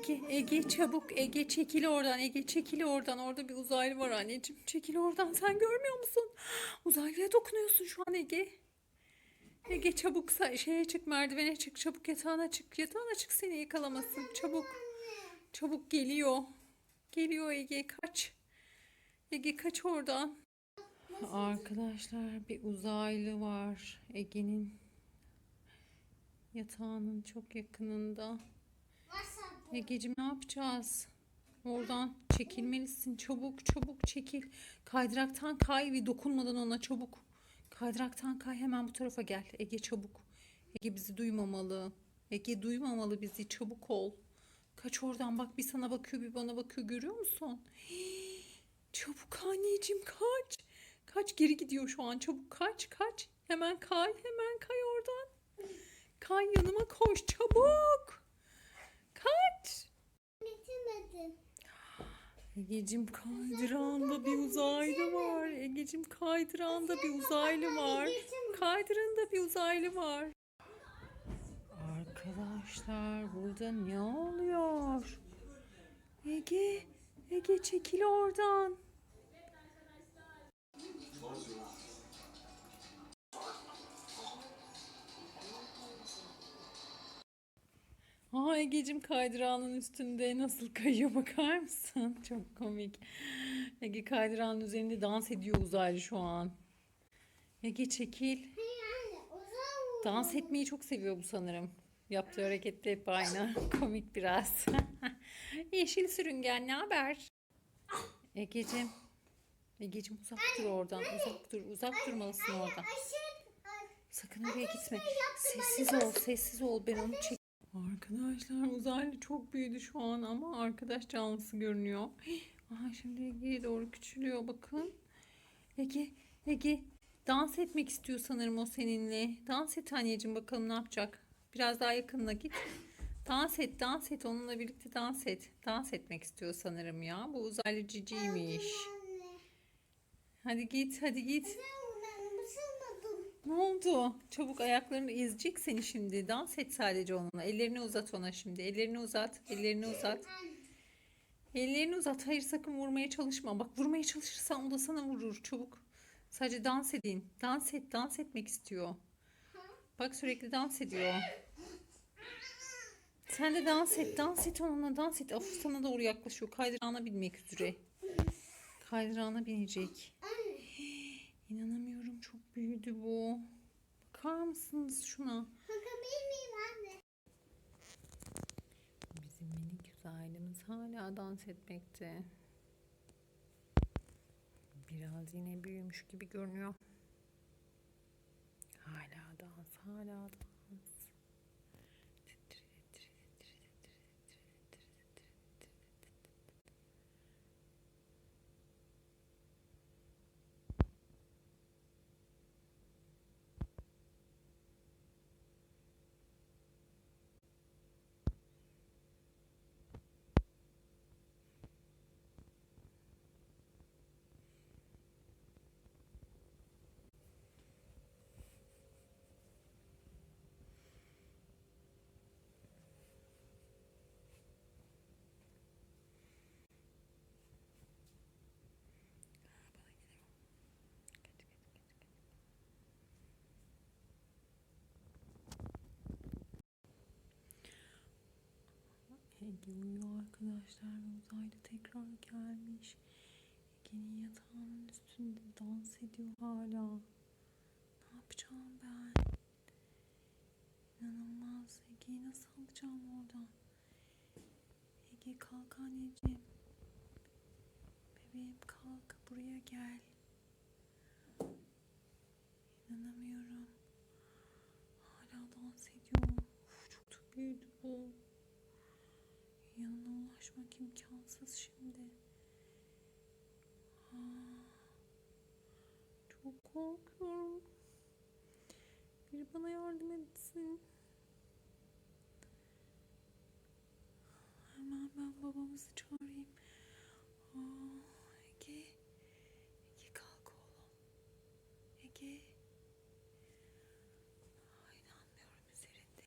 Ege, Ege çabuk. Ege çekil oradan. Ege çekil oradan. Orada bir uzaylı var anneciğim. Çekil oradan. Sen görmüyor musun? Uzaylıya dokunuyorsun şu an Ege. Ege çabuk şeye çık merdivene çık. Çabuk yatağına çık. Yatağına çık seni yakalamasın. Çabuk. Çabuk geliyor. Geliyor Ege kaç. Ege kaç oradan. Arkadaşlar bir uzaylı var Ege'nin yatağının çok yakınında. Egeciğim ne yapacağız? Oradan çekilmelisin. Çabuk çabuk çekil. Kaydıraktan kay ve dokunmadan ona çabuk. Kaydıraktan kay hemen bu tarafa gel. Ege çabuk. Ege bizi duymamalı. Ege duymamalı bizi. Çabuk ol. Kaç oradan bak bir sana bakıyor bir bana bakıyor görüyor musun? Çabuk anneciğim kaç. Kaç geri gidiyor şu an. Çabuk kaç kaç. Hemen kay hemen kay oradan. Kay yanıma koş çabuk. Bitirmedim. Egecim kaydıranda bir uzaylı var. Egecim kaydıranda bir uzaylı var. Kaydıranda bir uzaylı var. Arkadaşlar burada ne oluyor? Ege, Ege çekil oradan. Aa Ege'cim kaydırağının üstünde nasıl kayıyor bakar mısın? Çok komik. Ege kaydırağın üzerinde dans ediyor uzaylı şu an. Ege çekil. Dans etmeyi çok seviyor bu sanırım. Yaptığı hareket de hep aynı. Komik biraz. Yeşil sürüngen ne haber? Ege'cim. Ege'cim uzak dur oradan. Uzak dur. Uzak durmalısın oradan. Sakın oraya gitme. Sessiz ol, sessiz ol. Ben onu çek. Arkadaşlar uzaylı çok büyüdü şu an ama arkadaş canlısı görünüyor. Aha şimdi Ege'ye doğru küçülüyor bakın. Ege, Ege dans etmek istiyor sanırım o seninle. Dans et anneciğim bakalım ne yapacak. Biraz daha yakınına git. Dans et, dans et. Onunla birlikte dans et. Dans etmek istiyor sanırım ya. Bu uzaylı ciciymiş. Hadi git, hadi git. Ne oldu? Çabuk ayaklarını ezecek seni şimdi. Dans et sadece onunla. Ellerini uzat ona şimdi. Ellerini uzat. Ellerini uzat. Ellerini uzat. Hayır sakın vurmaya çalışma. Bak vurmaya çalışırsan o da sana vurur. Çabuk. Sadece dans edin. Dans et. Dans etmek istiyor. Bak sürekli dans ediyor. Sen de dans et. Dans et onunla. Dans et. Of sana doğru yaklaşıyor. Kaydırağına binmek üzere. Kaydırağına binecek. İnanamıyorum çok büyüdü bu. Bakar mısınız şuna? Bakabilir miyim anne? Bizim minik uzaylımız hala dans etmekte. Biraz yine büyümüş gibi görünüyor. Hala dans, hala dans. Ege uyuyor arkadaşlar ve uzaylı tekrar gelmiş. Ege'nin yatağının üstünde dans ediyor hala. Ne yapacağım ben? İnanılmaz. Ege'yi nasıl alacağım oradan? Ege kalk anneciğim. Bebeğim kalk buraya gel. İnanamıyorum. Hala dans ediyor. Uf, çok büyüdü bu konuşmak imkansız şimdi. Çok korkuyorum. Biri bana yardım etsin. Hemen ben babamızı çağırayım. Aa.